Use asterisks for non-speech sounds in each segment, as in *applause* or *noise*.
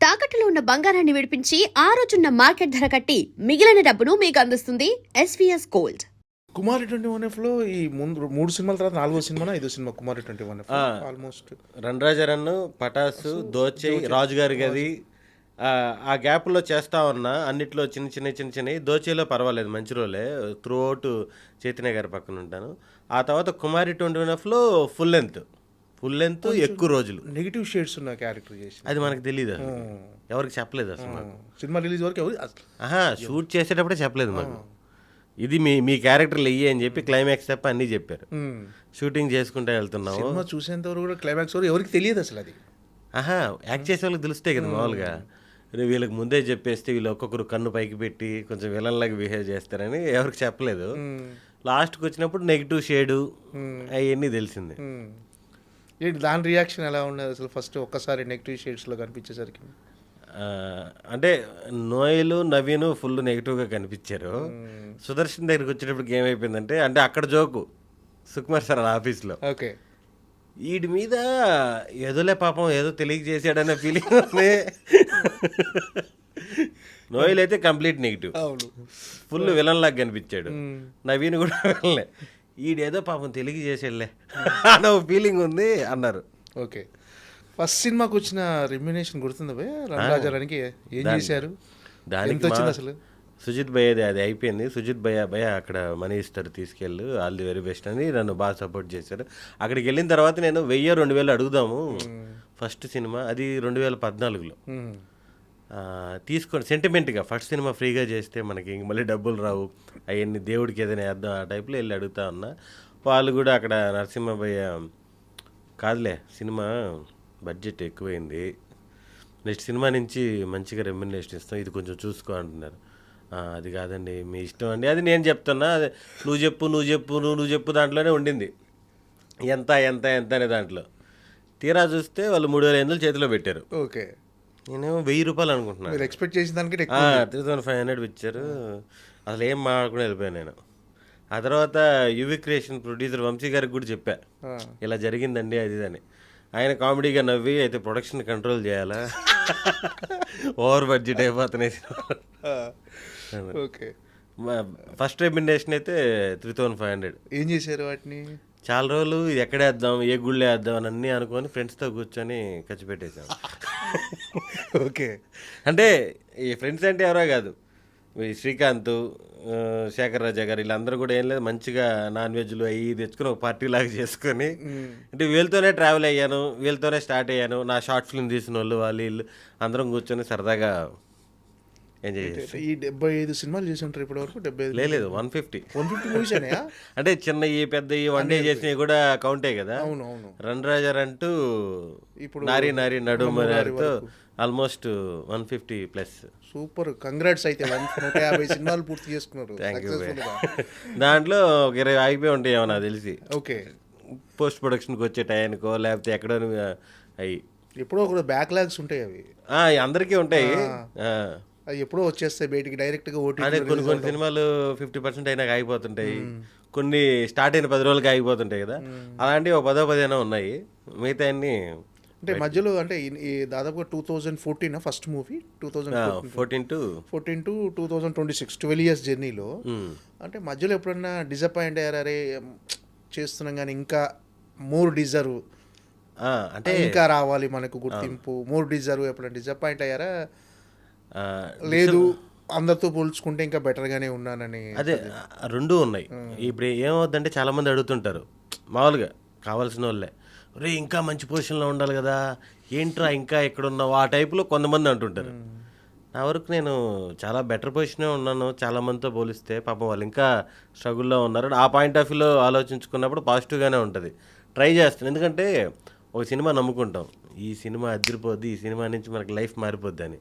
తాకట్టులో ఉన్న బంగారాన్ని విడిపించి ఆ రోజున్న మార్కెట్ ధర కట్టి మిగిలిన డబ్బును మీకు అందిస్తుంది SVS gold Kumari twenty one ఎఫ్లో ఈ ముందు మూడు సినిమాల తర్వాత నాలుగో సినిమా ఐదో cinema Kumari twenty one F. Almost రణరాజరన్ను Pataas Dochay రాజుగారి గది ఆ, ఆ గ్యాప్లో చేస్తా ఉన్నా అన్నిట్లో చిన్న చిన్న చిన్న చిన్నవి దోచేలో పర్వాలేదు మంచి రోలే త్రూ అవుట్ చైతన్య గారి పక్కన ఉంటాను. ఆ తర్వాత కుమారి ట్వంటీ వన్ ఎఫ్లో ఫుల్ లెంత్. ఫుల్ లెంత్ ఎక్కువ రోజులు. నెగిటివ్ షేడ్స్ ఉన్న క్యారెక్టర్ చేసి అది మనకు తెలియదు ఎవరికి చెప్పలేదు అసలు మాకు సినిమా రిలీజ్ వరకు ఎవరు అసలు ఆహా షూట్ చేసేటప్పుడే చెప్పలేదు మాకు. ఇది మీ మీ క్యారెక్టర్లు ఇయ్యి అని చెప్పి క్లైమాక్స్ తప్ప అన్నీ చెప్పారు. షూటింగ్ చేసుకుంటూ వెళ్తున్నాము సినిమా చూసేంత వరకు కూడా క్లైమాక్స్ వరకు ఎవరికి తెలియదు అసలు అది. ఆహా యాక్ట్ చేసే వాళ్ళకి తెలుస్తాయి కదా మామూలుగా. వీళ్ళకి ముందే చెప్పేస్తే వీళ్ళు ఒక్కొక్కరు కన్ను పైకి పెట్టి కొంచెం విలన్లాగా బిహేవ్ చేస్తారని ఎవరికి చెప్పలేదు. లాస్ట్కి వచ్చినప్పుడు నెగిటివ్ షేడు అవన్నీ తెలిసింది. ఏంటి దాని రియాక్షన్ ఎలా ఉన్నది అసలు ఫస్ట్ ఒక్కసారి నెగిటివ్ షేడ్స్లో కనిపించేసరికి? అంటే నోయలు నవీను ఫుల్ నెగిటివ్గా కనిపించారు. సుదర్శన్ దగ్గరికి వచ్చేటప్పటికి ఏమైపోయిందంటే అంటే అక్కడ జోకు సుకుమార్ సార్ ఆఫీస్లో ఓకే. వీడి మీద ఏదోలే పాపం ఏదో తెలియజేసాడనే ఫీలింగ్ *laughs* ఉంది. నోయల్ అయితే కంప్లీట్ నెగిటివ్ అవును. ఫుల్ విలన్ లాగా కనిపించాడు. నవీన్ కూడా *laughs* ఈడేదో పాపం తెలియ చేసేళ్ళే. అన్న ఫీలింగ్ ఉంది అన్నారు. ఓకే. ఫస్ట్ సినిమాకి వచ్చిన రెమ్యునేషన్ గుర్తుందా భయ్ రంగరాజారానికి ఏం చేశారు? దానికి వచ్చింది అసలు? సుజిత్ భయ్య అది అది అయిపోయింది. సుజిత్ భయ్య భయ్య అక్కడ మనీ ఇస్తారు తీసుకెళ్ళు ఆల్ ది వెరీ బెస్ట్ అని నన్ను బాగా సపోర్ట్ చేశారు. అక్కడికి వెళ్ళిన తర్వాత నేను వెయ్యి రెండు వేలు అడుగుదాము. ఫస్ట్ సినిమా అది రెండు వేల పద్నాలుగులో. తీసుకొని తీసుకోండి సెంటిమెంట్గా ఫస్ట్ సినిమా ఫ్రీగా చేస్తే మనకి ఇంక మళ్ళీ డబ్బులు రావు. అవన్నీ దేవుడికి ఏదైనా వేద్దాం ఆ టైప్లో వెళ్ళి అడుగుతా ఉన్నా. వాళ్ళు కూడా అక్కడ నరసింహభయ్య కాదులే సినిమా బడ్జెట్ ఎక్కువైంది. నెక్స్ట్ సినిమా నుంచి మంచిగా రెమ్యునేషన్ ఇస్తాం. ఇది కొంచెం చూసుకో అంటున్నారు. అది కాదండి మీ ఇష్టం అండి. అది నేను చెప్తున్నా నువ్వు చెప్పు నువ్వు చెప్పు నువ్వు నువ్వు చెప్పు దాంట్లోనే ఉండింది. ఎంత ఎంత ఎంత అనే దాంట్లో. తీరా చూస్తే వాళ్ళు మూడు వేల ఎనిమిది చేతిలో పెట్టారు. ఓకే. నేనేమో వెయ్యి రూపాయలు అనుకుంటున్నాను. మీరు ఎక్స్పెక్ట్ చేసిన ఎక్కువ త్రీ థౌసండ్ ఫైవ్ హండ్రెడ్ ఇచ్చారు. అసలు ఏం మాట్లాడుకుని వెళ్ళిపోయాను నేను. ఆ తర్వాత యువి క్రియేషన్ ప్రొడ్యూసర్ వంశీ గారికి కూడా చెప్పా. ఇలా జరిగిందండి అది అని. ఆయన కామెడీగా నవ్వి అయితే ప్రొడక్షన్ కంట్రోల్ చేయాలా? *laughs* ఓవర్ బడ్జెట్ అయిపోతున్నాయి. ఓకే. ఫస్ట్ రెమ్యునేషన్ అయితే త్రీ థౌసండ్ ఫైవ్ హండ్రెడ్ ఏం చేశారు వాటిని? చాలా రోజులు ఇది ఎక్కడ వేద్దాం ఏ గుళ్ళో వేద్దాం అని అన్నీ అనుకొని ఫ్రెండ్స్తో కూర్చొని ఖర్చు పెట్టేశాం. *laughs* ఓకే. అంటే ఈ ఫ్రెండ్స్ అంటే ఎవరో కాదు. ఈ శ్రీకాంత్ శేఖర్ రాజా గారు వీళ్ళందరూ కూడా ఏం లేదు మంచిగా నాన్ వెజ్లు అవి తెచ్చుకొని ఒక పార్టీ లాగా చేసుకొని అంటే వీళ్ళతోనే ట్రావెల్ అయ్యాను వీళ్ళతోనే స్టార్ట్ అయ్యాను. నా షార్ట్ ఫిల్మ్ తీసిన వాళ్ళు వాళ్ళు వీళ్ళు అందరం కూర్చొని సరదాగా ఎంజాయ్ ఈ డెబ్బై ఐదు సినిమాలు చేసి ఉంటారు ఇప్పటి వరకు డెబ్బై ఐదు లేదు one fifty. One fifty movies *laughs* అంటే చిన్న ఈ పెద్ద ఈ వన్ డే చేసినవి కూడా కౌంటే కదా. అవును అవును. రన్ రాజర్ అంటూ ఇప్పుడు నారి నారి నడుమరితో almost one fifty plus super congrats అయితే నూట యాభై సినిమాలు పూర్తి చేసుకున్నారు. థ్యాంక్ యూ *laughs* దాంట్లో ఒక ఇరవై ఆగిపోయి ఉంటాయి ఏమో నాకు తెలిసి. ఓకే. పోస్ట్ ప్రొడక్షన్కి వచ్చే టైంకో లేకపోతే ఎక్కడో అవి ఎప్పుడో కూడా బ్యాక్ లాగ్స్ ఉంటాయి అవి. అందరికీ ఉంటాయి. అవి ఎప్పుడో వచ్చేస్తాయి బయటికి డైరెక్ట్గా ఓటీ అదే కొన్ని కొన్ని సినిమాలు ఫిఫ్టీ పర్సెంట్ అయినాక ఆగిపోతుంటాయి కొన్ని స్టార్ట్ అయిన పది రోజులకి ఆగిపోతుంటాయి కదా. అలాంటివి ఒక పదో పదిహేనో ఉన్నాయి. మిగతా అన్ని అంటే మధ్యలో అంటే దాదాపుగా two thousand fourteen first movie two thousand fourteen to fourteen to two thousand twenty six twelve years జర్నీలో అంటే మధ్యలో ఎప్పుడన్నా డిసప్పాయింట్ అయ్యారా? అరే చేస్తున్నాం కానీ ఇంకా మోర్ డిజర్వ్ అంటే ఇంకా రావాలి మనకు గుర్తింపు. మోర్ డిజర్వ్ ఎప్పుడైనా డిసప్పాయింట్ అయ్యారా? లేదు అందరితో పోల్చుకుంటే ఇంకా better గానే ఉన్నానని అదే రెండూ ఉన్నాయి. ఇప్పుడు ఏమవుద్దంటే చాలా మంది అడుగుతుంటారు. మామూలుగా కావాల్సిన వాళ్ళే. రే ఇంకా మంచి పొజిషన్లో ఉండాలి కదా. ఏంట్రా ఇంకా ఎక్కడ ఉన్నావు ఆ టైపులో కొంతమంది అంటుంటారు. నా వరకు నేను చాలా బెటర్ పొజిషనే ఉన్నాను. చాలా మందితో పోలిస్తే పాపం వాళ్ళు ఇంకా స్ట్రగుల్లో ఉన్నారు. ఆ పాయింట్ ఆఫ్ వ్యూలో ఆలోచించుకున్నప్పుడు పాజిటివ్గానే ఉంటుంది. ట్రై చేస్తాను. ఎందుకంటే ఒక సినిమా నమ్ముకుంటాం. ఈ సినిమా అదిరిపోద్ది ఈ సినిమా నుంచి మనకి లైఫ్ మారిపోద్ది అని.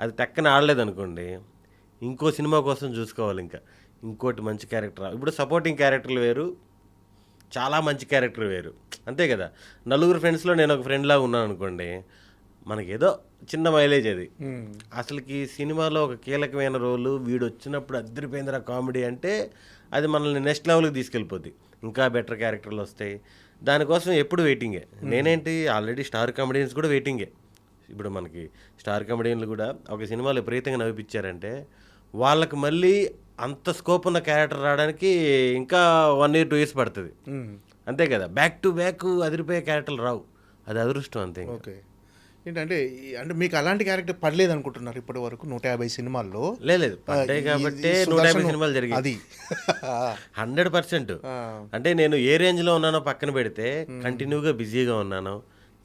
అది టక్కన ఆడలేదు అనుకోండి ఇంకో సినిమా కోసం చూసుకోవాలి ఇంకా. ఇంకోటి మంచి క్యారెక్టర్ ఇప్పుడు సపోర్టింగ్ క్యారెక్టర్లు వేరు చాలా మంచి క్యారెక్టర్ వేరు. అంతే కదా? నలుగురు ఫ్రెండ్స్లో నేను ఒక ఫ్రెండ్ లాగా ఉన్నాను అనుకోండి మనకి ఏదో చిన్న మైలేజ్ అది. అసలుకి సినిమాలో ఒక కీలకమైన రోలు వీడు వచ్చినప్పుడు అద్దరిపోయిందిరా కామెడీ అంటే అది మనల్ని నెక్స్ట్ లెవెల్కి తీసుకెళ్ళిపోద్ది. ఇంకా బెటర్ క్యారెక్టర్లు వస్తాయి. దానికోసం ఎప్పుడు వెయిటింగే? నేనేంటి ఆల్రెడీ స్టార్ కామెడియన్స్ కూడా వెయిటింగే. ఇప్పుడు మనకి స్టార్ కమెడియన్లు కూడా ఒక సినిమాలో విపరీతంగా నవ్విపించారంటే వాళ్ళకి మళ్ళీ అంత స్కోప్ ఉన్న క్యారెక్టర్ రావడానికి ఇంకా వన్ ఇయర్ టూ ఇయర్స్ పడుతుంది. అంతే కదా? బ్యాక్ టు బ్యాక్ అదిరిపోయే క్యారెక్టర్లు రావు. అది అదృష్టం అంతే. ఓకే. ఏంటంటే అంటే మీకు అలాంటి క్యారెక్టర్ పడలేదు అనుకుంటున్నారు ఇప్పటి వరకు నూట యాభై సినిమాల్లో? లేదు పడ్డాయి కాబట్టి నూట యాభై సినిమాలు జరిగాయి. అది. *laughs* Hundred percent. అంటే నేను ఏ రేంజ్లో ఉన్నానో పక్కన పెడితే కంటిన్యూగా బిజీగా ఉన్నాను.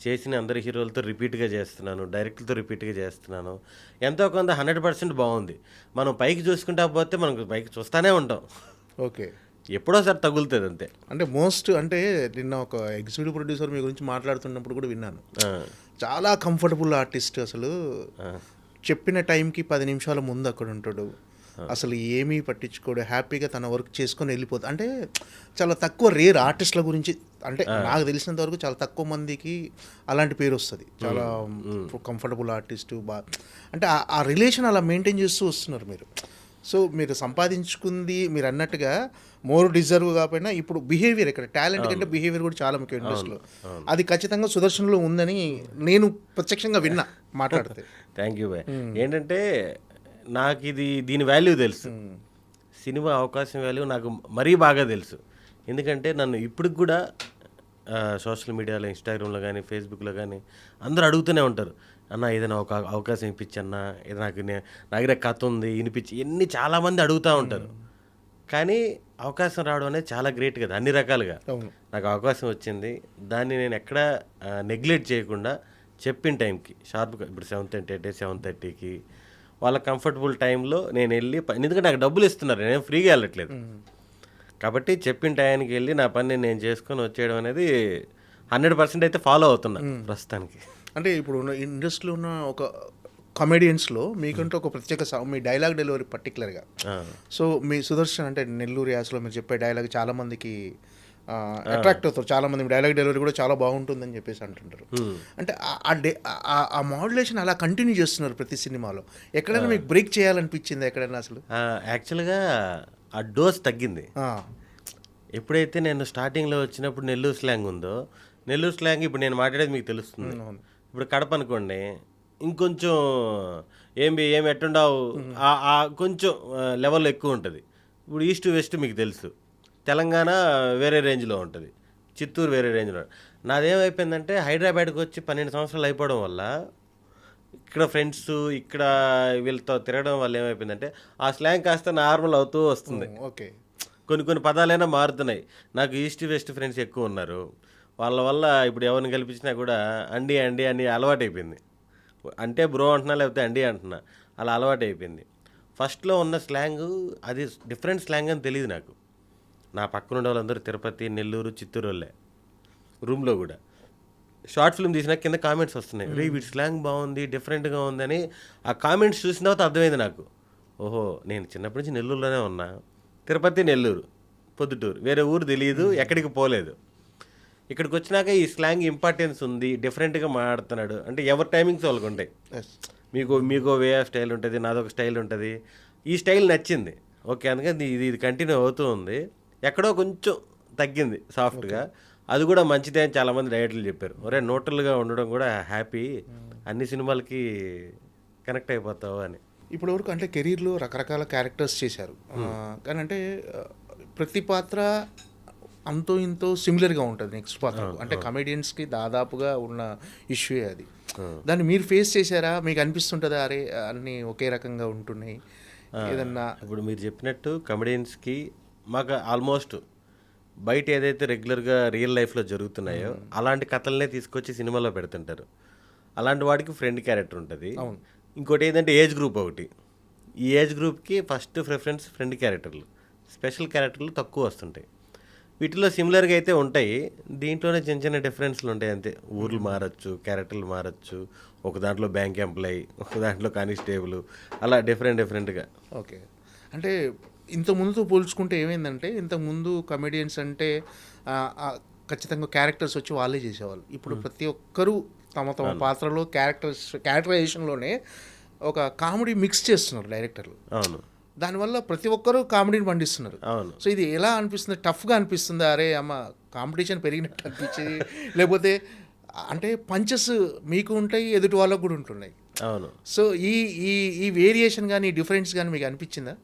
చేసిన అందరి హీరోలతో రిపీట్గా చేస్తున్నాను డైరెక్టర్తో రిపీట్గా చేస్తున్నాను. ఎంతో కొంత హండ్రెడ్ పర్సెంట్ బాగుంది. మనం పైకి చూసుకుంటా పోతే మనం పైకి చూస్తానే ఉంటాం. ఓకే. ఎప్పుడోసారి తగులుతుంది అంతే. అంటే మోస్ట్ అంటే నిన్న ఒక ఎగ్జిక్యూటివ్ ప్రొడ్యూసర్ మీ గురించి మాట్లాడుతున్నప్పుడు కూడా విన్నాను. చాలా కంఫర్టబుల్ ఆర్టిస్ట్ అసలు. చెప్పిన టైంకి పది నిమిషాల ముందు అక్కడ ఉంటాడు. అసలు ఏమీ పట్టించుకోడు హ్యాపీగా తన వర్క్ చేసుకొని వెళ్ళిపోతుంది అంటే చాలా తక్కువ రేర్ ఆర్టిస్టుల గురించి అంటే నాకు తెలిసినంత వరకు చాలా తక్కువ మందికి అలాంటి పేరు వస్తుంది. చాలా కంఫర్టబుల్ ఆర్టిస్టు బా అంటే ఆ- రిలేషన్ అలా మెయింటైన్ చేస్తూ వస్తున్నారు మీరు. సో మీరు సంపాదించుకుంది మీరు అన్నట్టుగా మోర్ డిజర్వ్ కాకపోయినా ఇప్పుడు బిహేవియర్ ఇక్కడ టాలెంట్ కంటే బిహేవియర్ కూడా చాలా ముఖ్యం ఇండస్ట్రీలో. అది ఖచ్చితంగా సుదర్శన్లో ఉందని నేను ప్రత్యక్షంగా విన్నా *laughs* మాట్లాడితే. థ్యాంక్ యూ బాయ్ ఏంటంటే నాకు ఇది దీని వాల్యూ తెలుసు. సినిమా అవకాశం వాల్యూ నాకు మరీ బాగా తెలుసు. ఎందుకంటే నన్ను ఇప్పటికి కూడా సోషల్ మీడియాలో ఇన్స్టాగ్రామ్లో కానీ ఫేస్బుక్లో కానీ అందరూ అడుగుతూనే ఉంటారు. అన్న ఏదైనా ఒక అవకాశం ఇప్పించన్నా ఇది నాకు నే- దగ్గర కథ ఉంది వినిపించి ఇవన్నీ చాలామంది అడుగుతూ ఉంటారు. కానీ అవకాశం రావడం అనేది చాలా గ్రేట్ కదా అన్ని రకాలుగా. నాకు అవకాశం వచ్చింది. దాన్ని నేను ఎక్కడ నెగ్లెక్ట్ చేయకుండా చెప్పిన టైంకి షార్ప్గా ఇప్పుడు సెవెన్ థర్టీ అంటే సెవెన్ థర్టీకి వాళ్ళ కంఫర్టబుల్ టైంలో నేను వెళ్ళి ఎందుకంటే నాకు డబ్బులు ఇస్తున్నారు నేను ఫ్రీగా వెళ్ళట్లేదు. కాబట్టి చెప్పిన టైంకి వెళ్ళి నా పని నేను చేసుకొని వచ్చేయడం అనేది హండ్రెడ్ పర్సెంట్ అయితే ఫాలో అవుతున్నా ప్రస్తుతానికి. అంటే ఇప్పుడు ఉన్న ఇండస్ట్రీలో ఉన్న ఒక కమెడియన్స్లో మీకంటూ ఒక ప్రత్యేక మీ డైలాగ్ డెలివరీ పర్టికులర్గా సో మీ సుదర్శన్ అంటే నెల్లూరు యాసలో మీరు చెప్పే డైలాగ్ చాలా మందికి అట్రాక్ట్ అవుతారు. చాలా మంది డైలాగ్ డెలివరీ కూడా చాలా బాగుంటుందని చెప్పేసి అంటుంటారు. అంటే ఆ- మాడ్యులేషన్ అలా కంటిన్యూ చేస్తున్నారు ప్రతి సినిమాలో. ఎక్కడైనా మీకు బ్రేక్ చేయాలనిపించింది ఎక్కడైనా అసలు? యాక్చువల్గా ఆ డోస్ తగ్గింది. ఎప్పుడైతే నేను స్టార్టింగ్లో వచ్చినప్పుడు నెల్లూరు స్లాంగ్ ఉందో నెల్లూరు స్లాంగ్ ఇప్పుడు నేను మాట్లాడేది మీకు తెలుస్తుంది. ఇప్పుడు కడప అనుకోండి ఇంకొంచెం ఏం బి ఏం ఎట్టుండావు ఆ కొంచెం లెవెల్ ఎక్కువ ఉంటుంది. ఇప్పుడు ఈస్ట్ వెస్ట్ మీకు తెలుసు. తెలంగాణ వేరే రేంజ్లో ఉంటుంది. చిత్తూరు వేరే రేంజ్లో. నాదేమైపోయిందంటే హైదరాబాద్కి వచ్చి పన్నెండు సంవత్సరాలు అయిపోవడం వల్ల ఇక్కడ ఫ్రెండ్స్ ఇక్కడ వీళ్ళతో తిరగడం వల్ల ఏమైపోయిందంటే ఆ స్లాంగ్ కాస్త నార్మల్ అవుతూ వస్తుంది. ఓకే. కొన్ని కొన్ని పదాలైనా మారుతున్నాయి. నాకు ఈస్ట్ వెస్ట్ ఫ్రెండ్స్ ఎక్కువ ఉన్నారు. వాళ్ళ వల్ల ఇప్పుడు ఎవరిని కల్పించినా కూడా అండి అండి అని అలవాటు అయిపోయింది అంటే బ్రో అంటున్నా లేకపోతే అండి అంటున్నా అలా అలవాటు అయిపోయింది ఫస్ట్లో ఉన్న స్లాంగ్ అది డిఫరెంట్ స్లాంగ్ అని తెలియదు నాకు. నా పక్కన ఉండే వాళ్ళందరూ తిరుపతి నెల్లూరు చిత్తూరు వాళ్ళే రూమ్లో కూడా. షార్ట్ ఫిల్మ్ తీసినా కింద కామెంట్స్ వస్తున్నాయి. రే వీడి స్లాంగ్ బాగుంది డిఫరెంట్గా ఉందని. ఆ కామెంట్స్ చూసిన తర్వాత అర్థమైంది నాకు. ఓహో నేను చిన్నప్పటి నుంచి నెల్లూరులోనే ఉన్నా. తిరుపతి నెల్లూరు పొద్దుటూరు. వేరే ఊరు తెలియదు ఎక్కడికి పోలేదు. ఇక్కడికి వచ్చినాక ఈ స్లాంగ్ ఇంపార్టెన్స్ ఉంది డిఫరెంట్గా మాట్లాడుతున్నాడు. అంటే ఎవరి టైమింగ్స్ వాళ్ళకు ఉంటాయి. మీకు మీకు వే ఆఫ్ స్టైల్ ఉంటుంది నాదొక స్టైల్ ఉంటుంది. ఈ స్టైల్ నచ్చింది. ఓకే అందుకని ఇది ఇది కంటిన్యూ అవుతూ ఉంది. ఎక్కడో కొంచెం తగ్గింది సాఫ్ట్గా. అది కూడా మంచిదే అని చాలామంది డైరెక్టర్లు చెప్పారు. ఒరే న్యూట్రల్గా ఉండడం కూడా హ్యాపీ. అన్ని సినిమాలకి కనెక్ట్ అయిపోతావు అని. ఇప్పటి వరకు అంటే కెరీర్లో రకరకాల క్యారెక్టర్స్ చేశారు. కానీ అంటే ప్రతి పాత్ర అంతో ఇంతో సిమిలర్గా ఉంటుంది నెక్స్ట్ పాత్ర అంటే కమెడియన్స్కి దాదాపుగా ఉన్న ఇష్యూ అది. దాన్ని మీరు ఫేస్ చేశారా? మీకు అనిపిస్తుంటుందా? అరే అన్నీ ఒకే రకంగా ఉంటున్నాయి. ఏదన్నా ఇప్పుడు మీరు చెప్పినట్టు కమెడియన్స్కి మాకు ఆల్మోస్ట్ బయట ఏదైతే రెగ్యులర్గా రియల్ లైఫ్లో జరుగుతున్నాయో అలాంటి కథలనే తీసుకొచ్చి సినిమాలో పెడుతుంటారు. అలాంటి వాడికి ఫ్రెండ్ క్యారెక్టర్ ఉంటుంది. ఇంకోటి ఏంటంటే ఏజ్ గ్రూప్ ఒకటి. ఈ ఏజ్ గ్రూప్కి ఫస్ట్ ప్రిఫరెన్స్ ఫ్రెండ్ క్యారెక్టర్లు స్పెషల్ క్యారెక్టర్లు తక్కువ వస్తుంటాయి. వీటిలో సిమిలర్గా అయితే ఉంటాయి. దీంట్లోనే చిన్న చిన్న డిఫరెన్స్లు ఉంటాయి అంతే. ఊర్లు మారచ్చు క్యారెక్టర్లు మారచ్చు. ఒక దాంట్లో బ్యాంక్ ఎంప్లాయీ ఒక దాంట్లో కానిస్టేబుల్ అలా డిఫరెంట్ డిఫరెంట్గా ఓకే. అంటే ఇంత ముందుతో పోల్చుకుంటే ఏమైందంటే ఇంత ముందు కమెడియన్స్ అంటే ఖచ్చితంగా క్యారెక్టర్స్ వచ్చి వాళ్ళే చేసేవాళ్ళు. ఇప్పుడు ప్రతి ఒక్కరూ తమ తమ పాత్రలో క్యారెక్టర్స్ క్యారెక్టరైజేషన్లోనే ఒక కామెడీ మిక్స్ చేస్తున్నారు డైరెక్టర్లు అవును. దానివల్ల ప్రతి ఒక్కరూ కామెడీని పండిస్తున్నారు. అవును. సో ఇది ఎలా అనిపిస్తుంది? టఫ్గా అనిపిస్తుందా? అరే అమ్మ కాంపిటీషన్ పెరిగినట్టు అనిపించేది? లేకపోతే అంటే పంచెస్ మీకు ఉంటాయి ఎదుటి వాళ్ళకు కూడా ఉంటున్నాయి. అవును. సో ఈ ఈ ఈ వేరియేషన్ కానీ డిఫరెన్స్ కానీ మీకు అనిపించిందా?